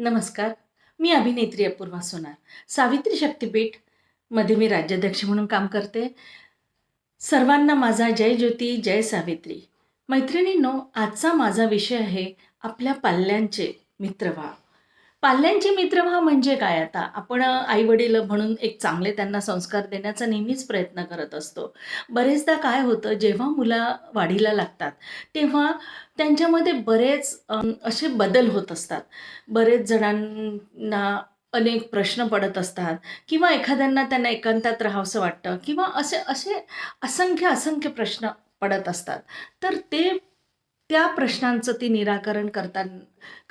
नमस्कार. मी अभिनेत्री अपूर्वा सोनार. सावित्री शक्तीपीठमध्ये मी राज्याध्यक्ष म्हणून काम करते. सर्वांना माझा जय ज्योती जय सावित्री. मैत्रिणींनो आजचा माझा विषय आहे आपल्या पाल्यांचे मित्र व्हा पाल्यांचे मित्र म्हणजे काय? आता आपण आई वडील म्हणून एक चांगले त्यांना संस्कार देण्याचा नेहमीच प्रयत्न करत असतो. बरेचदा काय होतं जेव्हा मुलं वाढीला लागतात तेव्हा त्यांच्यामध्ये बरेच असे बदल होत असतात. बरेच जणांना अनेक प्रश्न पडत असतात किंवा एखाद्यांना त्यांना एकांतात राहावंसं वाटतं किंवा असे असे असंख्य असंख्य प्रश्न पडत असतात. तर ते त्या प्रश्नांचं ती निराकरण करता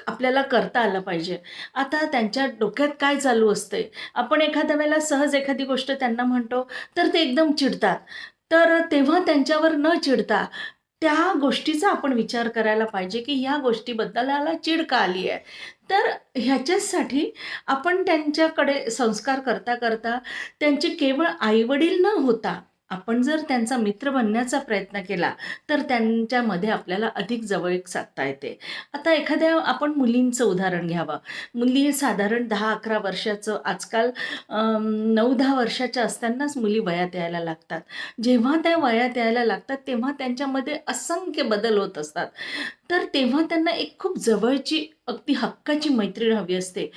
आपल्याला करता आलं पाहिजे. आता त्यांच्या डोक्यात काय चालू असते आपण एखाद्या वेळेला सहज एखादी गोष्ट त्यांना म्हणतो तर ते एकदम चिडतात. तर तेव्हा त्यांच्यावर न चिडता त्या गोष्टीचा आपण विचार करायला पाहिजे की ह्या गोष्टीबद्दल चिड का आली आहे? तर ह्याच्याचसाठी आपण त्यांच्याकडे संस्कार करता करता त्यांचे केवळ आईवडील न होता आपण जर त्यांचा मित्र बनण्याचा प्रयत्न केला तर त्यांच्यामध्ये आपल्याला अधिक जवळीक साधता येते. आता एखाद्या आपण मुलींचं उदाहरण घ्यावं. मुली साधारण दहा अकरा वर्षाचं आजकाल नऊ दहा वर्षाच्या असतानाच मुली वयात यायला लागतात. जेव्हा त्या वयात यायला लागतात तेव्हा त्यांच्यामध्ये असंख्य बदल होत असतात. तर तेव्हा त्यांना एक खूप जवळची अगदी हक्काची मैत्रीण हवी असते.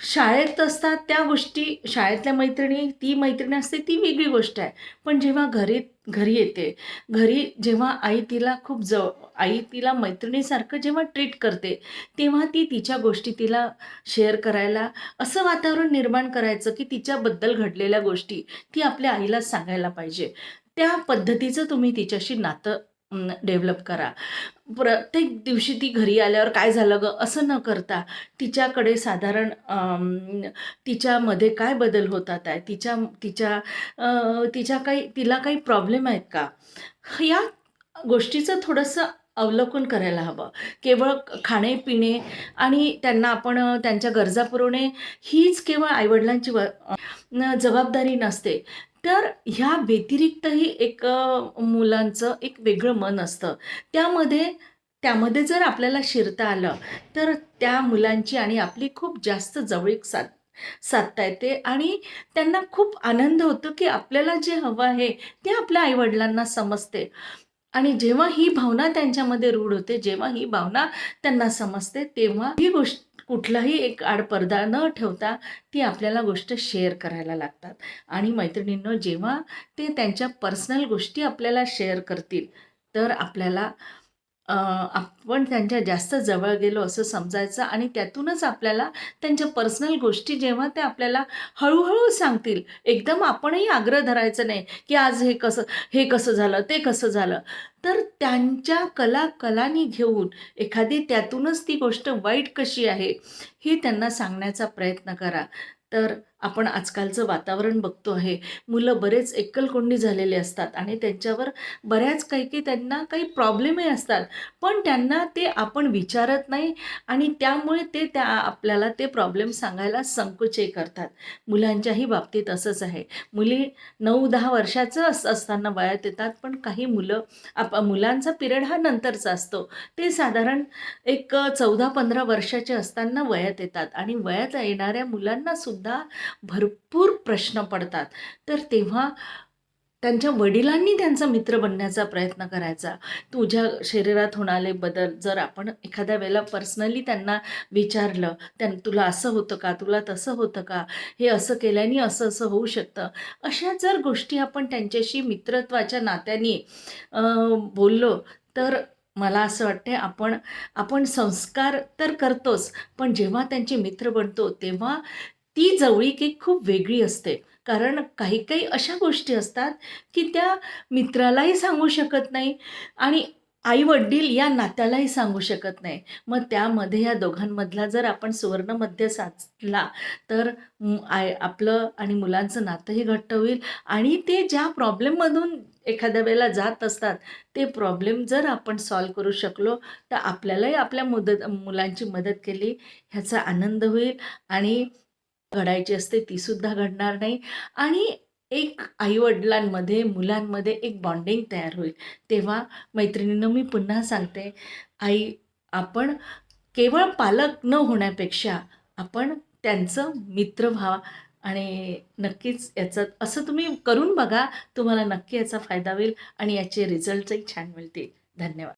शाळेत असतात त्या गोष्टी शाळेतल्या मैत्रिणी ती मैत्रिणी असते ती वेगळी गोष्ट आहे. पण जेव्हा घरी घरी येते घरी जेव्हा आई तिला खूप जव आई तिला मैत्रिणीसारखं जेव्हा ट्रीट करते तेव्हा ती तिच्या गोष्टी तिला शेअर करायला असं वातावरण निर्माण करायचं की तिच्याबद्दल घडलेल्या गोष्टी ती आपल्या आईला सांगायला पाहिजे. त्या पद्धतीचं तुम्ही तिच्याशी नातं डेव्हलप करा. प्रत्येक दिवशी ती घरी आल्यावर काय झालं ग? असं न करता तिच्याकडे साधारण तिच्यामध्ये काय बदल होतात आहे? तिच्या तिच्या तिच्या काही तिला काही प्रॉब्लेम आहेत का? या गोष्टीचं थोडंसं अवलोकन करायला हवं. केवळ खाणे पिणे आणि त्यांना आपण त्यांच्या गरजा पुरवणे हीच केवळ आईवडिलांची व जबाबदारी नसते. तर ह्या व्यतिरिक्तही एक मुलांचं एक वेगळं मन असतं. त्यामध्ये त्यामध्ये जर आपल्याला शिरता आलं तर त्या मुलांची आणि आपली खूप जास्त जवळीक साध साधता येते आणि त्यांना खूप आनंद होतो की आपल्याला जे हवं आहे ते आपल्या आईवडिलांना समजते. आणि जेव्हा ही भावना त्यांच्यामध्ये रूढ होते जेव्हा ही भावना त्यांना समजते तेव्हा ही गोष्ट कुठलाही एक आडपडदा न ठेवता ती आपल्याला गोष्ट शेअर करायला लागतात. आणि मैत्रिणींनो जेव्हा ते त्यांच्या पर्सनल गोष्टी आपल्याला शेअर करतील तर आपल्याला आपण त्यांच्या जास्त जवळ गेलो असं समजायचं आणि त्यातूनच आपल्याला त्यांच्या पर्सनल गोष्टी जेव्हा ते आपल्याला हळूहळू सांगतील. एकदम आपणही आग्रह धरायचं नाही की आज हे कसं हे कसं झालं ते कसं झालं. तर त्यांच्या कला कलानी घेऊन एखादी त्यातूनच ती गोष्ट वाईट कशी आहे ही त्यांना सांगण्याचा प्रयत्न करा. तर आपण आजकालचं वातावरण बघतो आहे. मुलं बरेच एकलकोंडी झालेले असतात आणि त्यांच्यावर बऱ्याच काही काही त्यांना काही प्रॉब्लेमही असतात. पण त्यांना ते आपण विचारत नाही आणि त्यामुळे ते त्या आपल्याला ते प्रॉब्लेम सांगायला संकोचही करतात. मुलांच्याही बाबतीत असंच आहे. मुली नऊ दहा वर्षाचं अस असताना वयात येतात पण काही मुलं आप मुलांचा पिरियड हा नंतरचा असतो. ते साधारण एक चौदा पंधरा वर्षाचे असताना वयात येतात आणि वयात येणाऱ्या मुलांनासुद्धा भरपूर प्रश्न पडतात. तर तेव्हा त्यांच्या वडिलांनी त्यांचा मित्र बनण्याचा प्रयत्न करायचा. तुझ्या शरीरात होणारे बदल जर आपण एखाद्या वेळेला पर्सनली त्यांना विचारलं त्यां तुला असं होतं का? तुला तसं होतं का? हे असं केल्याने असं असं होऊ शकतं. अशा जर गोष्टी आपण त्यांच्याशी मित्रत्वाच्या नात्याने बोललो तर मला असं वाटते आपण आपण संस्कार तर करतोच पण जेव्हा त्यांचे मित्र बनतो तेव्हा ती जवळीक एक खूप वेगळी असते. कारण काही काही अशा गोष्टी असतात की त्या मित्रालाही सांगू शकत नाही आणि आई वडील या नात्यालाही सांगू शकत नाही. मग त्यामध्ये या दोघांमधला जर आपण सुवर्णमध्य साचला तर आय आपलं आणि मुलांचं नातंही घट्ट होईल आणि ते ज्या प्रॉब्लेममधून एखाद्या वेळेला जात असतात ते प्रॉब्लेम जर आपण सॉल्व करू शकलो तर आपल्यालाही आपल्या मुदत मुलांची मदत केली ह्याचा आनंद होईल आणि घडायची असते तीसुद्धा घडणार नाही. आणि एक आईवडिलांमध्ये मुलांमध्ये एक बॉन्डिंग तयार होईल. तेव्हा मैत्रिणीनं मी पुन्हा सांगते आई आपण केवळ पालक न होण्यापेक्षा आपण त्यांचं मित्र व्हा आणि नक्कीच याचं असं तुम्ही करून बघा तुम्हाला नक्की याचा फायदा होईल आणि याचे रिझल्टही छान मिळतील. धन्यवाद.